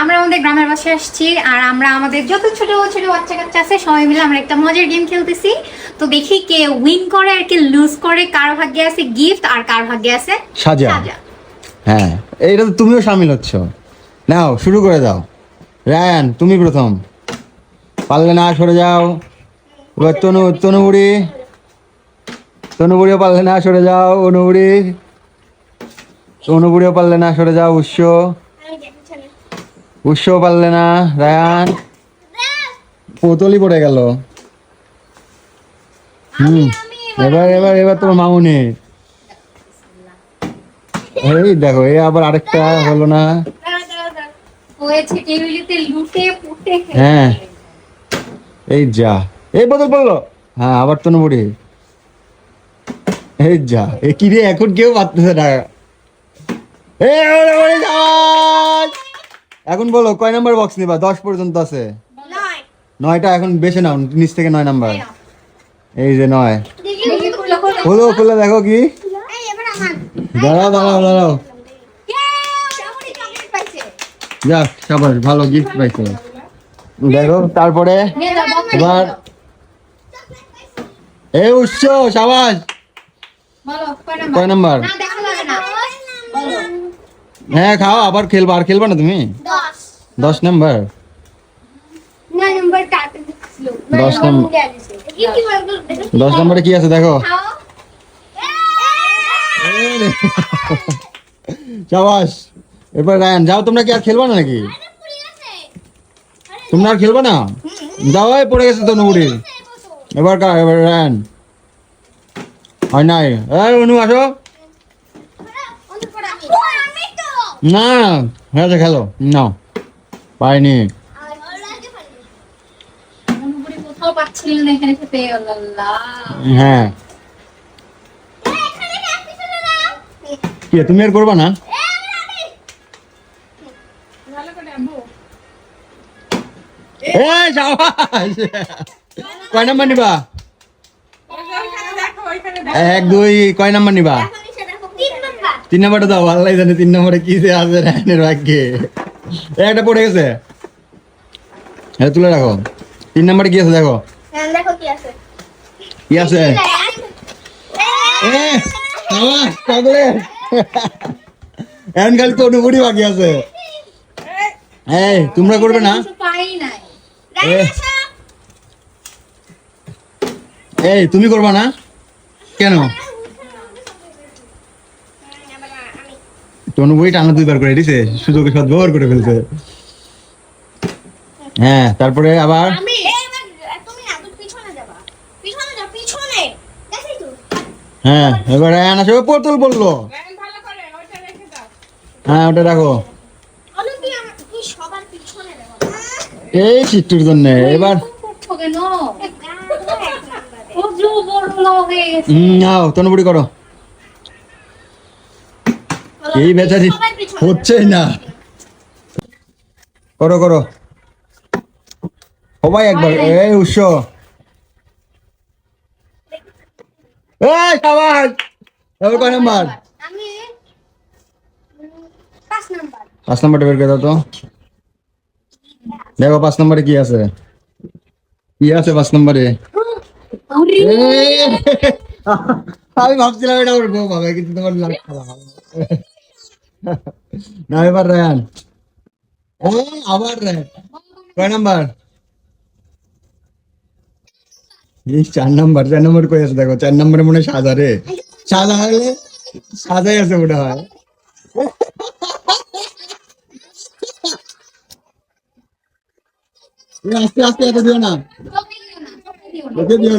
আমরা আমাদের গ্রামের বাসায় আসছি আর আমরা আমাদের যত ছোট ছোট বাচ্চা কাচ্চা আছে সবাই মিলে আমরা একটা মজার গেম খেলতেছি। তো দেখি কে উইন করে আর কে লুজ করে কার ভাগ্যে আছে গিফট আর কার ভাগ্যে আছে সাজা। হ্যাঁ এইটা তো তুমিও সামিল হচ্ছ। নাও শুরু করে দাও। রায়ান তুমি প্রথম। পারলে না সরে যাও। এবার তনু তনুবুড়ি। তনুবুড়িও পারলে না সরে যাও অনুবুড়ি। অনুবুড়িও পারলে না, সরে যাও উৎস উৎসও পারলে না, রায়ান। পোতলি পড়ে গেল। হুম, এবার এবার এবার তোমার মামুনি। এই দেখো এই আবার আরেকটা হলো না। হ্যাঁ। এই যা। এই বদল পড়ল। হ্যাঁ আবার তো বুড়ি। এই যা, এ কি রে, এখন কেউ পারতেছে না এ, ওরে, ওরে, যাওয়ার! এখন বলো কয় নাম্বার বক্স নিবা? দশ পর্যন্ত আছে? নয়টা এখন বেছে নাও নিচ থেকে নয় নাম্বার। এই যে নয়। দেখি খুলে খুলে। দেখো কি। দাঁড়াও দাঁড়াও দাঁড়াও। যাক সাবাস ভালো গিফট পাইছো। দেখো তারপরে এ এবার। এই উৎস সাবাস। কয় নাম্বার? কয় নাম্বার না, দেখা যাবে না। বলো। হ্যাঁ খাও আবার খেলবা আর খেলবা না তুমি? দশ। নাম্বার দশ নাম্বার দশ নম্বরে কি আছে দেখো। সাবাস। এবার রায়ান যাও তোমরা কি আর খেলবা না নাকি? তোমরা আর খেলবা না? যাও পড়ে গেছে তো নুড়ি। এবার কা এবার রায়ান। হয় নাই। অনু আসো। না হ্যাঁ খেলো। পাইনি না, আল্লাহ। হ্যাঁ। কি তুমি আর করবা না? কয় নাম্বার নিবা? এক দুই কয় নাম্বার নিবা? তিন নাম্বারটা দাও আল্লাহ জানে তিন নম্বরে কি যে আছে রায়নের ভাগ্যে। একটা পড়ে গেছে? হ্যাঁ তুলে রাখো। তিন নম্বরে কি আছে দেখো? দেখো কি আছে। এখন খালি তো অনুভূতি বাকি আছে। এই তোমরা করবে না? এই তুমি করবা না? কেন? তনু বই টানা দুইবার করে দিছে সুযোগে সদ্ব্যবহার করে ফেলছে। হ্যাঁ তারপরে আবার? আমি এবার তুমি না তুমি পিছনে যাবা। পিছনে যাও পিছনে। দেখি তো। হ্যাঁ এবার আয়ন আসবে পোর্টাল বলল। হ্যাঁ ওটা রাখো। এই চিট্টুর জন্য এবার। হুম নাও তনুবুড়ি করো। এই বেচারি হচ্ছেই না। করো করো। সবাই একবার। এই উৎস এই সাবাস এবার কয় নাম্বার? পাঁচ নাম্বার। নাম্বারটা বের করে দাও তো। দেখো পাঁচ নম্বরে কি আছে। কি আছে পাঁচ নম্বরে? আমি ভাবছিলাম এটা উঠবো বাবা কিন্তু তোমার লাগ খারাপ। না এবার রায়ান ও আবার রায়ান কয় নাম্বার এই চার নাম্বার চার নাম্বার কই আছে দেখো চার নাম্বারে মনে হয় সাদা রে সাদা হলে সাদাই আছে মনে হয় এই আস্তে আস্তে এত দিও না চোখে দিও